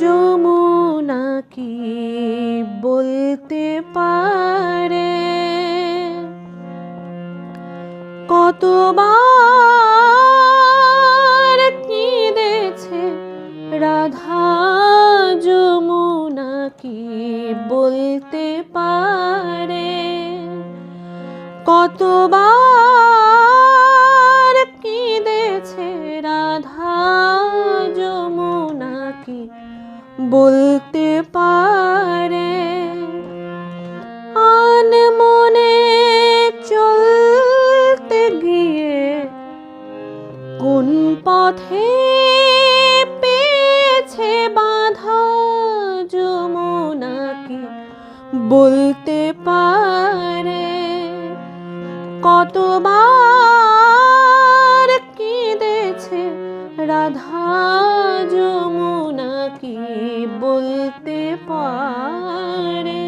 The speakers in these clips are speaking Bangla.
যমুনা কতবার কেঁদেছে রাধা যমুনা কি বলতে পারে? আন মনে চলতে গিয়ে কোন পথে পেয়েছে বাধা যমুনা কি বলতে পারে? কতবার কেঁদেছে রাধা যমুনা কি বলতে পারে?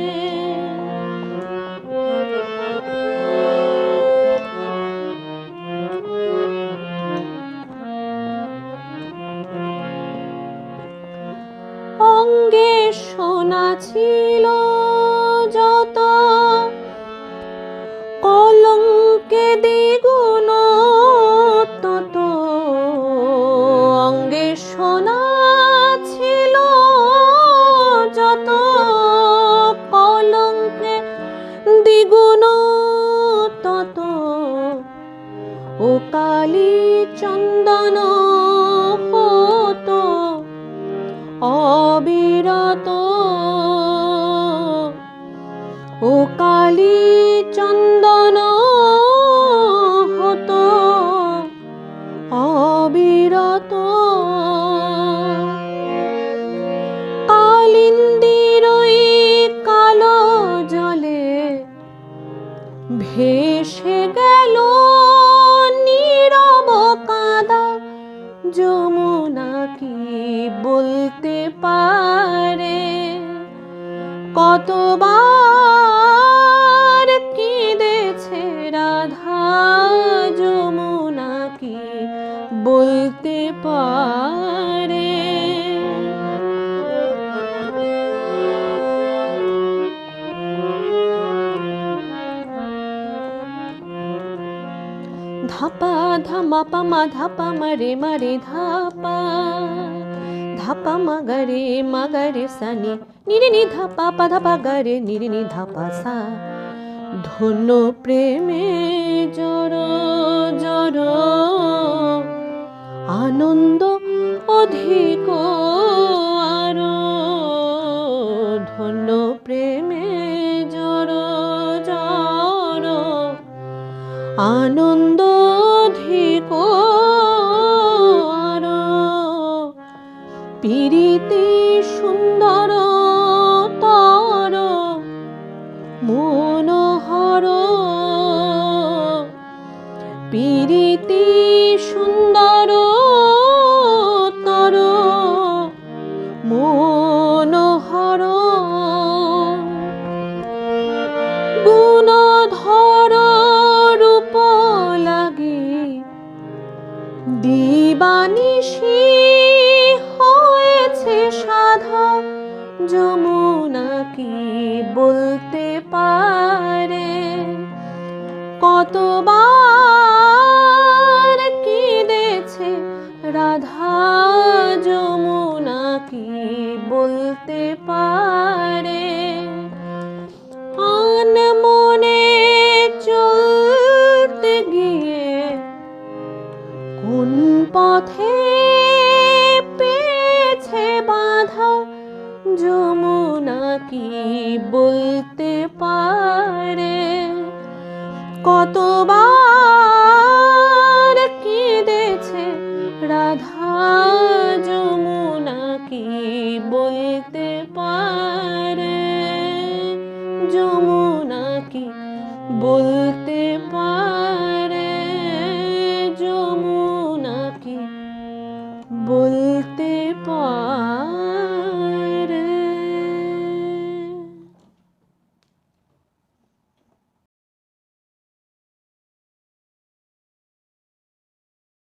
অঙ্গে সোনা ছিল বলতে পারে। কতবার কেঁদেছে রাধা যমুনা কি বলতে পারে? ধাপা ধামা পামা ধাপা মারে মারে ধাপা। ধাপা মাগারে মাগারে নি ধাপা পা ধাপা গারে, নিরে নি ধাপা সা। ধন্য প্রেমে জড় জড় আনন্দ অধিক আরও। ধন্য প্রেমে জড় জড় আনন্দ পিরিতি সুন্দর তর মনোহর। পিরিতি সুন্দর তর মনোহর। গুণধর রূপ লাগি। দিবানিশি যমুনা কি বলতে পারে? কতবার কেঁদেছে রাধা যমুনা কি বলতে পারে? আন মনে চলতে গিয়ে কোন পথে যমুনা কি বলতে পারে? কতবার কেঁদেছে রাধা? যমুনা কি বলতে পারে? যমুনা কি বলতে পারে?